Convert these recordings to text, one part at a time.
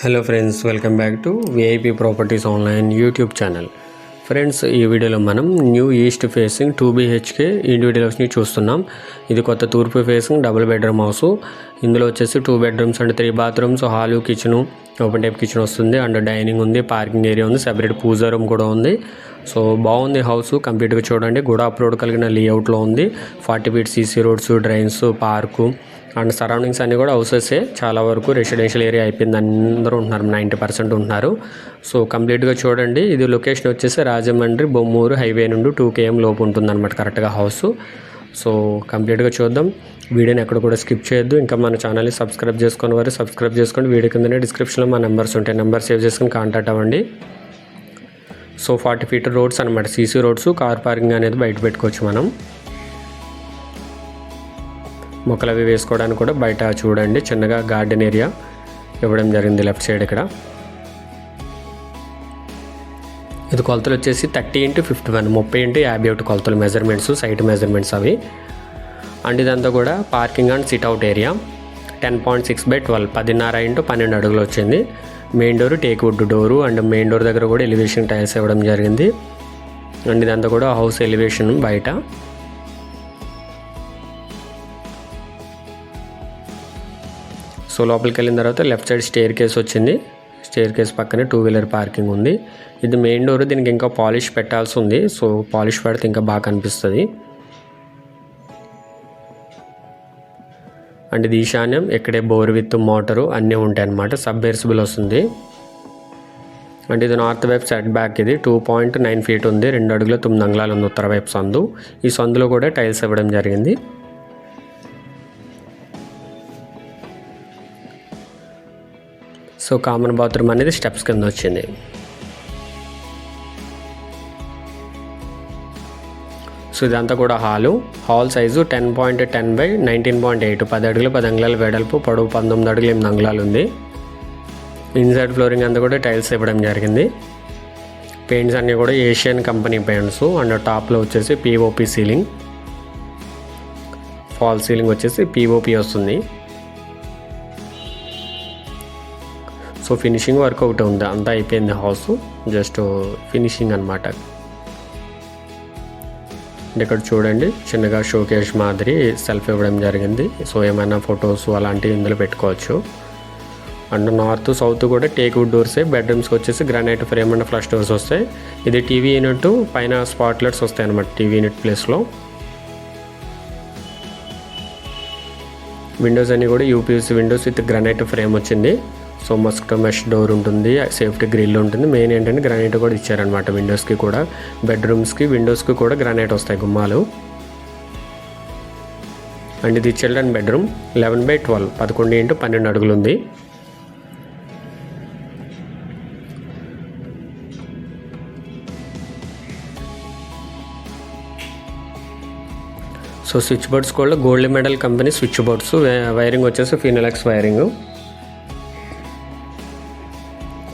Hello friends welcome back to VIP properties online YouTube channel friends ఈ వీడియోలో మనం new east facing two BHK ఇండివిజువల్స్ని చూస్తున్నాం. ఇది కొత్త తూర్పు ఫేసింగ్ డబుల్ బెడ్రూమ్ హౌస్ ఇందులో వచ్చేసి two bedrooms and three bathrooms hall kitchen open type kitchen వస్తుంది. అండ్ డైనింగ్ ఉంది పార్కింగ్ ఏరియా ఉంది సెపరేట్ పూజా రూమ్ కూడా ఉంది. సో బాగుంది హౌస్ కంప్లీట్గా చూడండి. గుడా అప్రోడ్ కలిగిన లేఅవుట్లో ఉంది. Forty feet CC roads drains park and surroundings అన్నీ కూడా హౌసెసే. చాలా వరకు రెసిడెన్షియల్ ఏరియా అయిపోయింది. అందరూ ఉంటున్నారు. నైంటీ పర్సెంట్ ఉంటున్నారు. సో కంప్లీట్గా చూడండి. ఇది లొకేషన్ వచ్చేసి రాజమండ్రి బొమ్మూరు హైవే నుండి టూ కేఎం లోపు ఉంటుంది అనమాట కరెక్ట్గా హౌస్. సో కంప్లీట్గా చూద్దాం. వీడియోని ఎక్కడ కూడా స్కిప్ చేయొద్దు. ఇంకా మన ఛానల్ని సబ్స్క్రైబ్ చేసుకుని వారు సబ్స్క్రైబ్ చేసుకోండి. వీడియో కిందనే డిస్క్రిప్షన్లో మా నెంబర్స్ ఉంటాయి. నెంబర్ సేవ్ చేసుకుని కాంటాక్ట్ అవ్వండి. సో ఫార్టీ ఫీట్ రోడ్స్ అనమాట సీసీ రోడ్స్ కార్ పార్కింగ్ అనేది బయట పెట్టుకోవచ్చు మనం. మొక్కలు అవి వేసుకోవడానికి కూడా బయట చూడండి. చిన్నగా గార్డెన్ ఏరియా ఇవ్వడం జరిగింది లెఫ్ట్ సైడ్ ఇక్కడ. ఇది కొలతలు వచ్చేసి థర్టీ ఇంటూ ఫిఫ్టీ వన్ ముప్పై ఇంటూ యాభై ఒకటి కొలతలు మెజర్మెంట్స్ సైట్ మెజర్మెంట్స్ అవి. అండ్ ఇదంతా కూడా parking and sit out area. Ten point six by twelve పదిన్నర ఇంటూ పన్నెండు అడుగులు వచ్చింది. Main door teak wood door and main door దగ్గర కూడా ఎలివేషన్ టైల్స్ ఇవ్వడం జరిగింది. అండ్ ఇదంతా కూడా హౌస్ ఎలివేషన్ బయట. సో లోపలికి వెళ్ళిన తర్వాత లెఫ్ట్ సైడ్ స్టేర్ కేస్ వచ్చింది. స్టేర్ కేస్ పక్కనే టూ వీలర్ పార్కింగ్ ఉంది. ఇది మెయిన్ డోర్ దీనికి ఇంకా పాలిష్ పెట్టాల్సి ఉంది. సో పాలిష్ పెడితే ఇంకా బాగా కనిపిస్తుంది. అండ్ ఇది ఈశాన్యం ఇక్కడే బోర్ విత్ మోటరు అన్నీ ఉంటాయి అన్నమాట సబ్మెర్సిబుల్ వస్తుంది. అండ్ ఇది నార్త్ వైపు సెట్ బ్యాక్ ఇది. టూ పాయింట్ నైన్ ఫీట్ ఉంది. రెండు అడుగుల తొమ్మిది అంగళాలు ఉంది ఉత్తర వైపు సందు. ఈ సందులో కూడా టైల్స్ ఇవ్వడం జరిగింది. సో కామన్ బాత్రూమ్ అనేది స్టెప్స్ కింద వచ్చింది. సో ఇదంతా కూడా hall. Hall size ten point ten by nineteen point eight. పది అడుగులు పది అంగుళాల వెడల్పు పొడవు పంతొమ్మిది అడుగులు ఎనిమిది అంగుళాలు ఉంది. ఇన్సైడ్ ఫ్లోరింగ్ అంతా కూడా టైల్స్ ఇవ్వడం జరిగింది. పెయింట్స్ అన్నీ కూడా ఏషియన్ కంపెనీ పెయింట్స్ అండ్ టాప్లో వచ్చేసి పీఓపి సీలింగ్ ఫాల్ సీలింగ్ వచ్చేసి పీఓపి వస్తుంది. సో ఫినిషింగ్ వర్క్ ఒకటి ఉంది? అంతా అయిపోయింది హౌస్ జస్ట్ ఫినిషింగ్ అనమాట ఇక్కడ చూడండి చిన్నగా షోకేష్ మాదిరి సెల్ఫ్ ఇవ్వడం జరిగింది. సో ఏమైనా ఫొటోస్ అలాంటివి ఇందులో పెట్టుకోవచ్చు. అండ్ నార్త్ సౌత్ కూడా టేక్ వుడ్ డోర్సే బెడ్రూమ్స్కి వచ్చేసి granite frame and flush doors వస్తాయి. ఇది టీవీ యూనిట్ పైన స్పాట్లెట్స్ వస్తాయి అనమాట టీవీ యూనిట్ ప్లేస్లో విండోస్ అన్నీ కూడా UPVC windows with granite frame వచ్చింది. సో మస్కిటో మెష్ డోర్ ఉంటుంది సేఫ్టీ గ్రిల్ ఉంటుంది. మెయిన్ ఏంటంటే గ్రానైట్ కూడా ఇచ్చారనమాట విండోస్కి కూడా. బెడ్రూమ్స్కి విండోస్కి కూడా గ్రానైట్ వస్తాయి గుమ్మాలు. అండ్ ఇది children bedroom eleven by twelve పదకొండు ఇంటూ పన్నెండు అడుగులు ఉంది సో స్విచ్ బోర్డ్స్ కూడా gold medal company switch boards wiring వచ్చేసి Finolex wiring.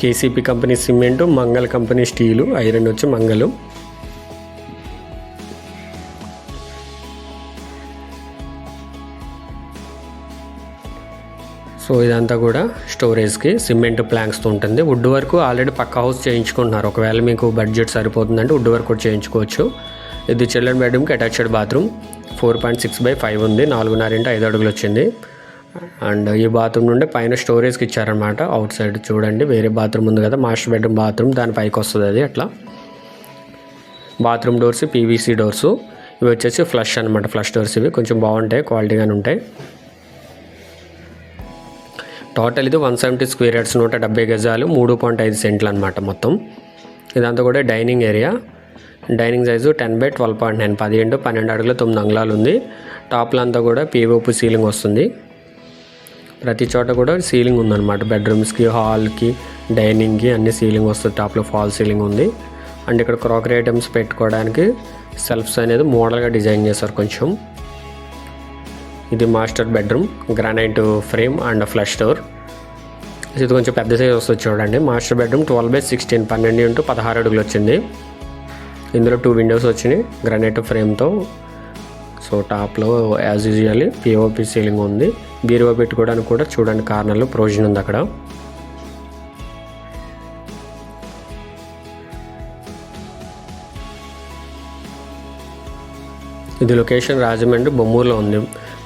KCP company cement Mangala company steel iron వచ్చి మంగళం. సో ఇదంతా కూడా స్టోరేజ్కి సిమెంట్ ప్లాంక్స్తో ఉంటుంది. వుడ్ వర్క్ ఆల్రెడీ పక్క హౌస్ చేయించుకుంటున్నారు. ఒకవేళ మీకు బడ్జెట్ సరిపోతుందంటే వుడ్ వర్క్ కూడా చేయించుకోవచ్చు. ఇది చిల్డ్రన్ బెడ్రూమ్కి attached bathroom. Four point six by five ఉంది. నాలుగున్నర ఇంటూ ఐదు అడుగులు వచ్చింది. అండ్ ఈ బాత్రూమ్ నుండి పైన స్టోరేజ్కి ఇచ్చారనమాట అవుట్ సైడ్ చూడండి వేరే బాత్రూమ్ ఉంది కదా మాస్టర్ బెడ్రూమ్ బాత్రూమ్ దాని పైకి వస్తుంది అది అట్లా. బాత్రూమ్ డోర్స్ పీవీసీ డోర్స్ ఇవి వచ్చేసి ఫ్లష్ అనమాట ఫ్లష్ డోర్స్ ఇవి. కొంచెం బాగుంటాయి క్వాలిటీగానే ఉంటాయి. టోటల్ ఇది వన్ సెవెంటీ స్క్వేర్ యార్డ్స్ నూట డెబ్బై గజాలు మూడు పాయింట్ ఐదు సెంట్లు అనమాట మొత్తం. ఇదంతా కూడా dining area dining size ten by twelve point nine పదిహేడు పన్నెండు అడుగులు తొమ్మిది అంగుళాలు ఉంది. టాప్లో అంతా కూడా పీవోపు సీలింగ్ వస్తుంది. ప్రతి చోట కూడా సీలింగ్ ఉందన్నమాట. బెడ్రూమ్స్కి హాల్కి డైనింగ్కి అన్ని సీలింగ్ వస్తుంది. టాప్లో ఫాల్ సీలింగ్ ఉంది. అండ్ ఇక్కడ క్రాకరీ ఐటమ్స్ పెట్టుకోవడానికి సెల్ఫ్స్ అనేది మోడల్గా డిజైన్ చేశారు కొంచెం. ఇది master bedroom granite frame and flush door. ఇది కొంచెం పెద్ద సైజ్ వస్తుంది చూడండి. Master bedroom twelve by sixteen పన్నెండు ఇంటూ పదహారు అడుగులు వచ్చింది. ఇందులో టూ విండోస్ వచ్చినాయి. గ్రానైట్ ఫ్రేమ్తో సో టాప్లో యాజ్ యూజువల్ పిఓపి సీలింగ్ ఉంది. బీరువా పెట్టుకోవడానికి కూడా చూడండి కార్నర్లో ప్రొవిజన్ ఉంది అక్కడ. ఇది లొకేషన్ రాజమండ్రి బొమ్మూరులో ఉంది.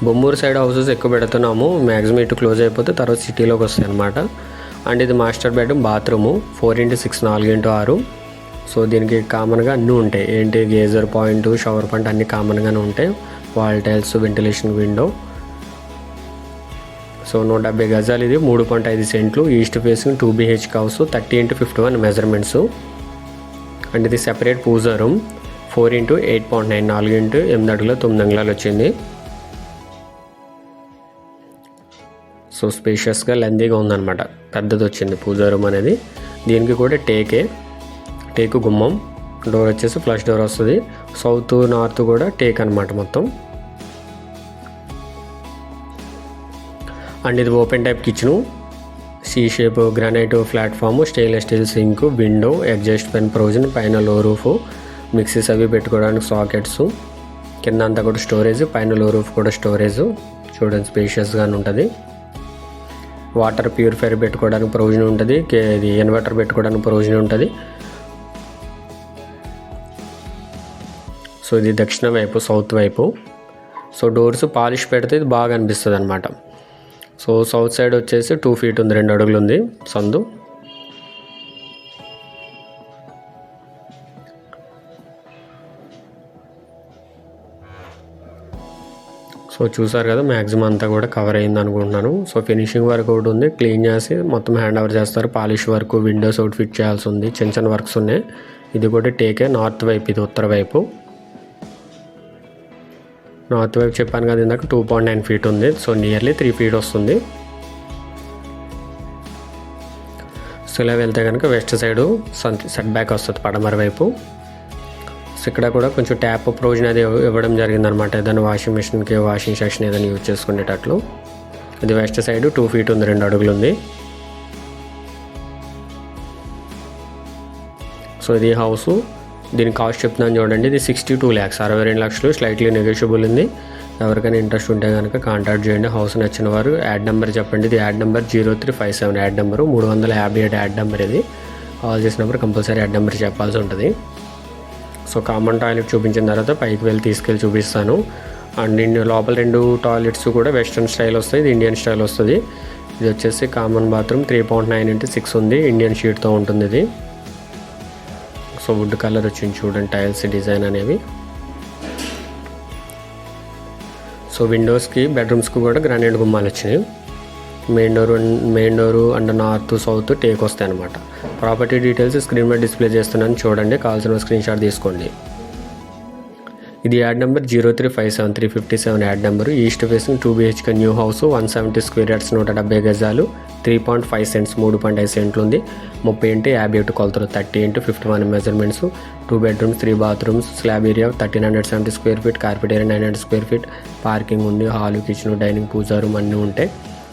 బొమ్మూరు సైడ్ హౌసెస్ ఎక్కువ పెడుతున్నాము. మ్యాక్సిమం ఇటు క్లోజ్ అయిపోతే తర్వాత సిటీలోకి వస్తాయి అనమాట అండ్ ఇది master bedroom bathroom four into six నాలుగు ఇంటూ ఆరు. సో దీనికి కామన్గా అన్నీ ఉంటాయి. ఏంటి? గేజర్ పాయింట్ షవర్ పాయింట్ అన్నీ కామన్గానే ఉంటాయి. Wall tiles ventilation window. So నూట డెబ్బై గజాలు ఇది. మూడు పాయింట్ ఐదు సెంట్లు. East facing two BH house thirty into fifty one measurements. And ఇది separate pooja room. Four into eight point nine నాలుగు ఇంటూ ఎనిమిది అడుగుల తొమ్మిది అంగుళాలు వచ్చింది. సో స్పేషియస్గా లెందీగా ఉందన్నమాట. పెద్దది వచ్చింది పూజా రూమ్ అనేది. దీనికి కూడా టేకే. టేకు గుమ్మం. డోర్ వచ్చేసి ఫ్లష్ డోర్ వస్తుంది. సౌత్ నార్త్ కూడా టేక్ అనమాట మొత్తం. అండ్ ఇది open type kitchen C shape granite platform stainless steel sink window exhaust fan provision పైన లో రూఫ్ మిక్సీస్ అవి పెట్టుకోవడానికి సాకెట్స్ కింద అంతా కూడా స్టోరేజ్ పైన లో రూఫ్ కూడా స్టోరేజ్ చూడండి స్పేషియస్గానే ఉంటుంది. వాటర్ ప్యూరిఫైర్ పెట్టుకోవడానికి ప్రొవిజన్ ఉంటుంది. ఇది ఇన్వర్టర్ పెట్టుకోవడానికి ప్రొవిజన్ ఉంటుంది. సో ఇది దక్షిణ వైపు సౌత్ వైపు. సో డోర్స్ పాలిష్ పెడితే ఇది బాగా అనిపిస్తుంది అనమాట సో సౌత్ సైడ్ వచ్చేసి టూ ఫీట్ ఉంది రెండు అడుగులు ఉంది సందు. సో చూసారు కదా మ్యాక్సిమం అంతా కూడా కవర్ అయింది అనుకుంటున్నాను. సో ఫినిషింగ్ వర్క్ ఒకటి ఉంది క్లీన్ చేసి మొత్తం హ్యాండ్ ఓవర్ చేస్తారు. పాలిష్ వర్క్ విండోస్ ఒకటి ఫిట్ చేయాల్సి ఉంది చిన్న చిన్న వర్క్స్ ఉన్నాయి. ఇది కూడా టేకే నార్త్ వైపు ఇది ఉత్తర వైపు. నార్త్ వైపు చెప్పాను కదా ఇందాక టూ పాయింట్ నైన్ ఫీట్ ఉంది. సో నియర్లీ త్రీ ఫీట్ వస్తుంది. సో ఇలా వెళ్తే కనుక వెస్ట్ సైడు సెట్ బ్యాక్ వస్తుంది పడమర వైపు. సో ఇక్కడ కూడా కొంచెం ట్యాప్ ప్రొవిజన్ అది ఇవ్వడం జరిగిందనమాట. ఏదైనా వాషింగ్ మిషన్కి వాషింగ్ సెక్షన్ ఏదైనా యూజ్ చేసుకునేటట్లు. ఇది వెస్ట్ సైడ్ టూ ఫీట్ ఉంది రెండు అడుగులు ఉంది సో ఇది హౌస్ దీని కాస్ట్ చెప్తున్నాను చూడండి. ఇది సిక్స్టీ టూ ల్యాక్స్ అరవై రెండు లక్షలు స్లైట్లీ నెగోషియబుల్ ఉంది. ఎవరికైనా ఇంట్రెస్ట్ ఉంటే కనుక కాంటాక్ట్ చేయండి. హౌస్ నచ్చిన వారు యాడ్ నెంబర్ చెప్పండి. ఇది ad number zero three five seven ad number మూడు వందల యాభై ఏడు యాడ్ నెంబర్ ఇది. కాల్ చేసినప్పుడు కంపల్సరీ యాడ్ నెంబర్ చెప్పాల్సి ఉంటుంది. సో కామన్ టాయిలెట్ చూపించిన తర్వాత పైకి వెళ్ళి తీసుకెళ్ళి చూపిస్తాను. అండ్ ఇన్ లోపల రెండు టాయిలెట్స్ కూడా వెస్ట్రన్ స్టైల్ వస్తాయి. ఇది ఇండియన్ స్టైల్ వస్తుంది. ఇది వచ్చేసి common bathroom three point nine into six ఉంది. ఇండియన్ షీట్తో ఉంటుంది ఇది. సో వుడ్ కలర్ వచ్చింది చూడండి టైల్స్ డిజైన్ అనేవి. సో విండోస్కి బెడ్రూమ్స్కి కూడా గ్రానైట్ గుమ్మాలు వచ్చినాయి. Main door main door and north south take వస్తాయి అనమాట ప్రాపర్టీ డీటెయిల్స్ స్క్రీన్ మీద డిస్ప్లే చేస్తున్నాను చూడండి. కావాల్సిన స్క్రీన్ షాట్ తీసుకోండి. ఇది ad number zero three five seven three fifty seven ad number. East facing two BHK new house one seventy square yards నూట డెబ్బై గజాలు. త్రీ పాయింట్ ఫైవ్ సెంట్స్ మూడు పాయింట్ ఐదు సెంట్లు ఉంది. ముప్పై ఇంటి యాభై ఒకటి కొలతలు thirty into fifty one measurements. Two bedrooms three bathrooms slab area thirteen hundred seventy square feet carpet area nine hundred square feet parking ఉంది hall kitchen dining puja room అన్నీ ఉంటాయి.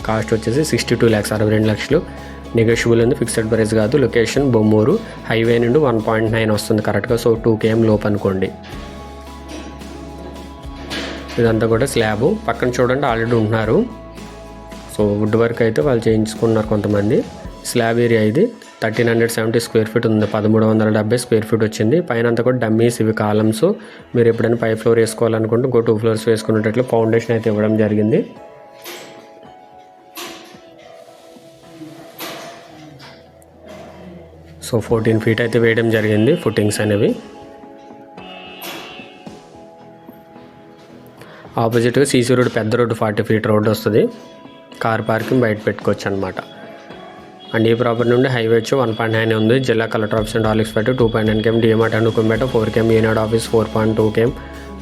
కాస్ట్ వచ్చేసి సిక్స్టీ టూ ల్యాక్స్ అరవై రెండు లక్షలు. Negotiable ఉంది fixed price కాదు. Location Bommuru. Highway నుండి వన్ పాయింట్ నైన్ వస్తుంది కరెక్ట్గా. సో టూ కేఎం లోపు అనుకోండి ఇదంతా కూడా స్లాబ్ పక్కన చూడండి ఆల్రెడీ ఉంటున్నారు. సో వుడ్ వర్క్ అయితే వాళ్ళు చేయించుకున్నారు కొంతమంది. స్లాబ్ ఏరియా ఇది. Thirteen hundred seventy square feet ఉంది. పదమూడు వందల డెబ్బై స్క్వేర్ ఫీట్ వచ్చింది. పైన అంతా కూడా డమ్మీస్ ఇవి కాలమ్స్ మీరు ఎప్పుడైనా పై ఫ్లోర్ వేసుకోవాలనుకుంటే ఇంకో టూ ఫ్లోర్స్ వేసుకునేటట్లు ఫౌండేషన్ అయితే ఇవ్వడం జరిగింది. సో ఫోర్టీన్ ఫీట్ అయితే వేయడం జరిగింది ఫుట్టింగ్స్ అనేవి. ఆపోజిట్గా సీసీ రోడ్ పెద్ద రోడ్డు ఫార్టీ ఫీట్ రోడ్ వస్తుంది. కార్ పార్కింగ్ బయట పెట్టుకోవచ్చు అనమాట అండ్ ఈ ప్రాపర్టీ నుండి హైవే వచ్చి వన్ పాయింట్ నైన్ ఉంది. జిల్లా కలెక్టర్ ఆఫీస్ అండ్ ఆలిక్స్ పెట్టి two point nine KM DMR and Kumpeta four KM Eenadu office four point two KM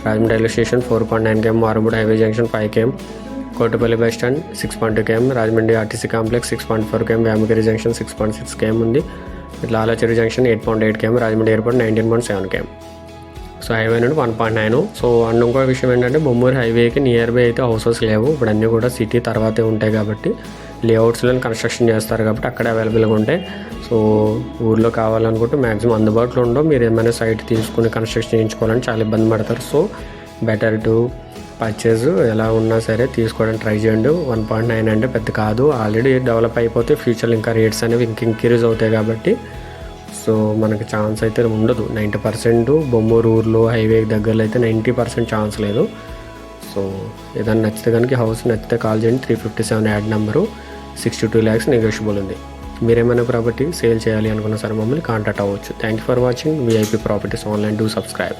Rajahmundry railway station four point nine KM Marumudi highway junction five KM Kotapalli bus stand six point two KM Rajahmundry RTC complex six point four KM Vyamagiri junction six point six KM ఉంది. ఇట్లా junction eight point eight KM Rajahmundry airport nineteen point seven KM so highway నుండి one point nine so and ఇంకో విషయం ఏంటంటే బొమ్మూరు హైవేకి near by అయితే houses లేవు. ఇప్పుడు అన్నీ కూడా సిటీ తర్వాతే ఉంటాయి కాబట్టి లేఅవుట్స్లో కన్స్ట్రక్షన్ చేస్తారు కాబట్టి అక్కడ అవైలబుల్గా ఉంటాయి. సో ఊర్లో కావాలనుకుంటే మ్యాక్సిమం అందుబాటులో ఉండవు. మీరు ఏమైనా సైట్ తీసుకుని కన్స్ట్రక్షన్ చేయించుకోవాలని చాలా ఇబ్బంది పడతారు. సో బెటర్ టు పర్చేజ్ ఎలా ఉన్నా సరే తీసుకోవడానికి ట్రై చేయండి. వన్ పాయింట్ నైన్ అంటే పెద్ద కాదు. ఆల్రెడీ డెవలప్ అయిపోతే ఫ్యూచర్లో ఇంకా రేట్స్ అనేవి ఇంక ఇంక్రీజ్ అవుతాయి కాబట్టి సో మనకు ఛాన్స్ అయితే ఉండదు. నైంటీ పర్సెంట్ బొమ్మూరు ఊర్లో హైవే దగ్గరలో అయితే నైంటీ పర్సెంట్ ఛాన్స్ లేదు. సో ఏదైనా నచ్చితే కనుక హౌస్ నచ్చితే కాల్ చేయండి. Three fifty seven ad number sixty two lakhs negotiable ఉంది. మీరేమైనా ప్రాపర్టీ సేల్ చేయాలి అనుకున్న సరే మమ్మల్ని కాంటాక్ట్ అవ్వచ్చు. Thank you for watching VIP properties online do subscribe